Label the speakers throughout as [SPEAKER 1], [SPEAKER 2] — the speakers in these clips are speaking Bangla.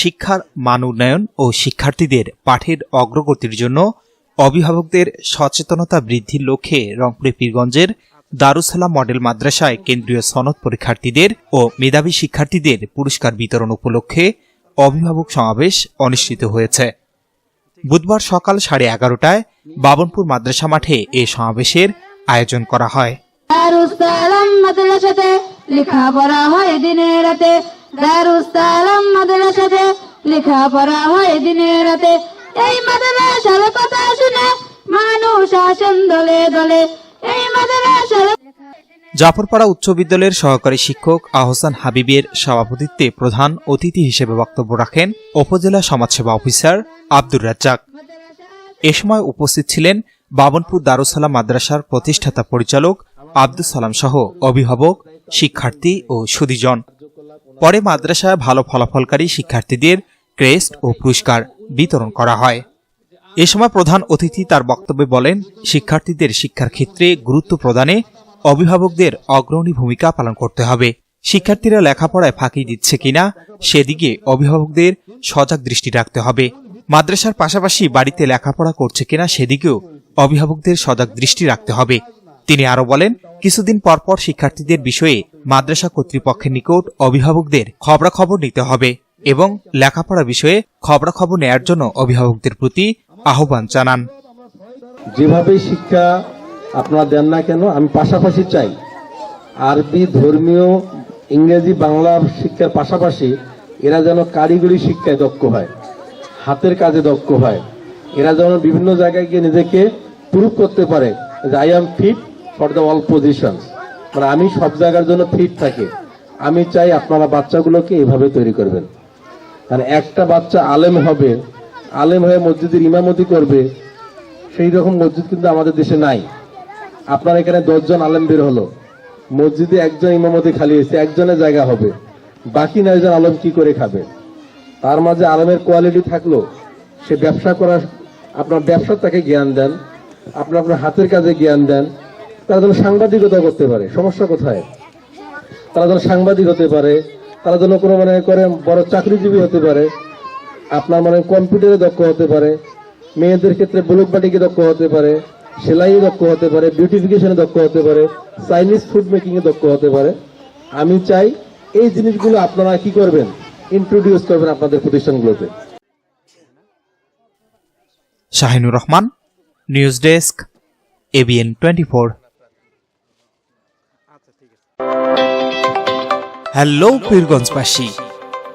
[SPEAKER 1] শিক্ষার মান উন্নয়ন ও শিক্ষার্থীদের পাঠের অগ্রগতির জন্য অভিভাবকদের সচেতনতা বৃদ্ধির লক্ষ্যে রংপুরে পীরগঞ্জের দারুসালাম মডেল মাদ্রাসায় কেন্দ্রীয় সনদ পরীক্ষার্থীদের ও মেধাবী শিক্ষার্থীদের পুরস্কার বিতরণ উপলক্ষে অভিভাবক সমাবেশ অনুষ্ঠিত হয়েছে। বুধবার সকাল সাড়ে এগারোটায় বাবনপুর মাদ্রাসা মাঠে এ সমাবেশের আয়োজন করা হয়।
[SPEAKER 2] লেখাপড়া হয় দিনে রাতে। মাদ্রাসাতে হয় দিনে রাতে। এই মাদ্রাসার কথা শুনে মানুষ আসেন দলে দলে। এই মাদ্রাসার
[SPEAKER 1] জাফরপাড়া উচ্চ বিদ্যালয়ের সহকারী শিক্ষক আহসান হাবিবের সভাপতিত্বে প্রধান অতিথি হিসেবে বক্তব্য রাখেন উপজেলা সমাজসেবা অফিসার আব্দুর রাজ্জাক। এ সময় উপস্থিত ছিলেন বাবনপুর দারুসালাম মাদ্রাসার প্রতিষ্ঠাতা পরিচালক আব্দুল সালাম সহ অভিভাবক, শিক্ষার্থী ও সুদীজন পরে মাদ্রাসায় ভালো ফলাফলকারী শিক্ষার্থীদের ক্রেস্ট ও পুরস্কার বিতরণ করা হয়। এ সময় প্রধান অতিথি তার বক্তব্যে বলেন, শিক্ষার্থীদের শিক্ষার ক্ষেত্রে গুরুত্ব প্রদানে অভিভাবকদের অগ্রণী ভূমিকা পালন করতে হবে। শিক্ষার্থীরা লেখাপড়ায় ফাঁকি দিচ্ছে কিনা, সেদিকে অভিভাবকদের সজাগ দৃষ্টি রাখতে হবে। মাদ্রাসার পাশাপাশি বাড়িতে লেখাপড়া করছে কিনা, সেদিকেও অভিভাবকদের সজাগ দৃষ্টি রাখতে হবে। তিনি আরও বলেন, কিছুদিন পরপর শিক্ষার্থীদের বিষয়ে মাদ্রাসা কর্তৃপক্ষের নিকট অভিভাবকদের খবরাখবর নিতে হবে এবং লেখাপড়া বিষয়ে খবরাখবর নেয়ার জন্য অভিভাবকদের প্রতি আহ্বান জানান।
[SPEAKER 3] যেভাবে শিক্ষা আপনারা দেন না কেন, আমি পাশাপাশি চাই, আরবি, ধর্মীয়, ইংরেজি, বাংলা শিক্ষার পাশাপাশি এরা যেন কারিগরি শিক্ষায় দক্ষ হয়, হাতের কাজে দক্ষ হয়, এরা যেন বিভিন্ন জায়গায় গিয়ে নিজেকে প্রুভ করতে পারে যে I am fit for the all position মানে আমি সব জায়গার জন্য ফিট থাকি। আমি চাই আপনারা বাচ্চাগুলোকে এভাবে তৈরি করবেন। মানে একটা বাচ্চা আলেম হবে, আলেম হয়ে মসজিদের ইমামতি করবে, সেই রকম মসজিদ কিন্তু আমাদের দেশে নাই। আপনার এখানে দশজন আলেম বের হলো। মসজিদে একজন ইমামতি খালি হয়েছে, একজনের জায়গা হবে। বাকি নয়জন আলম কি করে খাবে? তার মাঝে আলমের কোয়ালিটি থাকল। সে ব্যবসা করার আপনার ব্যবসার তাকে জ্ঞান দেন, আপনার আপনার হাতের কাজে জ্ঞান দেন। তারা যেন সাংবাদিকতা করতে পারে। সমস্যা কোথায়? তারা যেন সাংবাদিক হতে পারে, তারা যেন কোনো মানে করে বড় চাকরিজীবী হতে পারে, আপনার মানে কম্পিউটারে দক্ষ হতে পারে, মেয়েদের ক্ষেত্রে ব্লক বাটিকে দক্ষ হতে পারে সেলাই দক্ষ হতে পারে বিউটিফিকেশনে দক্ষ হতে পারে চাইনিজ ফুড মেকিং এ দক্ষ হতে পারে। আমি চাই এই জিনিসগুলো আপনারা কি করবেন? ইন্ট্রোডিউস করবেন আপনাদের প্রতিষ্ঠানগুলোতে।
[SPEAKER 1] Shahinur Rahman news desk ABN twenty four hello পীরগঞ্জবাসী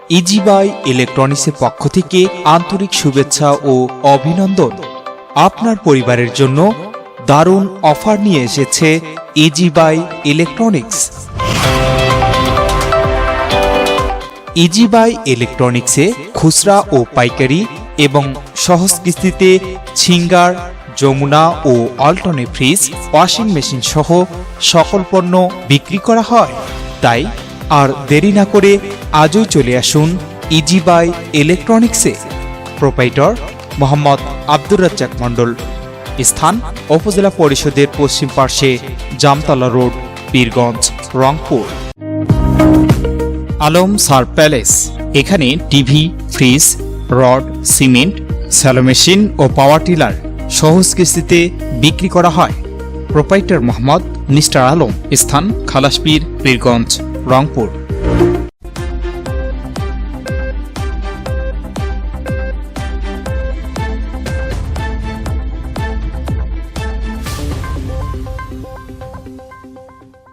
[SPEAKER 1] ইজিবাই ইলেকট্রনিক্সের পক্ষ থেকে আন্তরিক শুভেচ্ছা ও অভিনন্দন। আপনার পরিবারের জন্য দারুণ অফার নিয়ে এসেছে ইজিবাই ইলেকট্রনিক্স। ইজিবাই ইলেকট্রনিক্সে খুচরা ও পাইকারি এবং সহজ কিস্তিতে ছিঙ্গার, যমুনা ও অল্টনে ফ্রিজ, ওয়াশিং মেশিন সহ সকল পণ্য বিক্রি করা হয়। তাই আর দেরি না করে আজই চলে আসুন ইজিবাই ইলেকট্রনিক্সে। প্রোপাইটর মোহাম্মদ আব্দুর রাজ্জাক মণ্ডল। স্থান উপজেলা পরিষদের পশ্চিম পার্শ্বে জামতলা রোড, পীরগঞ্জ, রংপুর। আলম সার প্যালেস। এখানে TV fridge rod cement shallow machine ও পাওয়ার টিলার সহজ কিস্তিতে বিক্রি করা হয়। Proprietor Mohammad mister Alam. স্থান খালাসপীর, পীরগঞ্জ। রংপুর।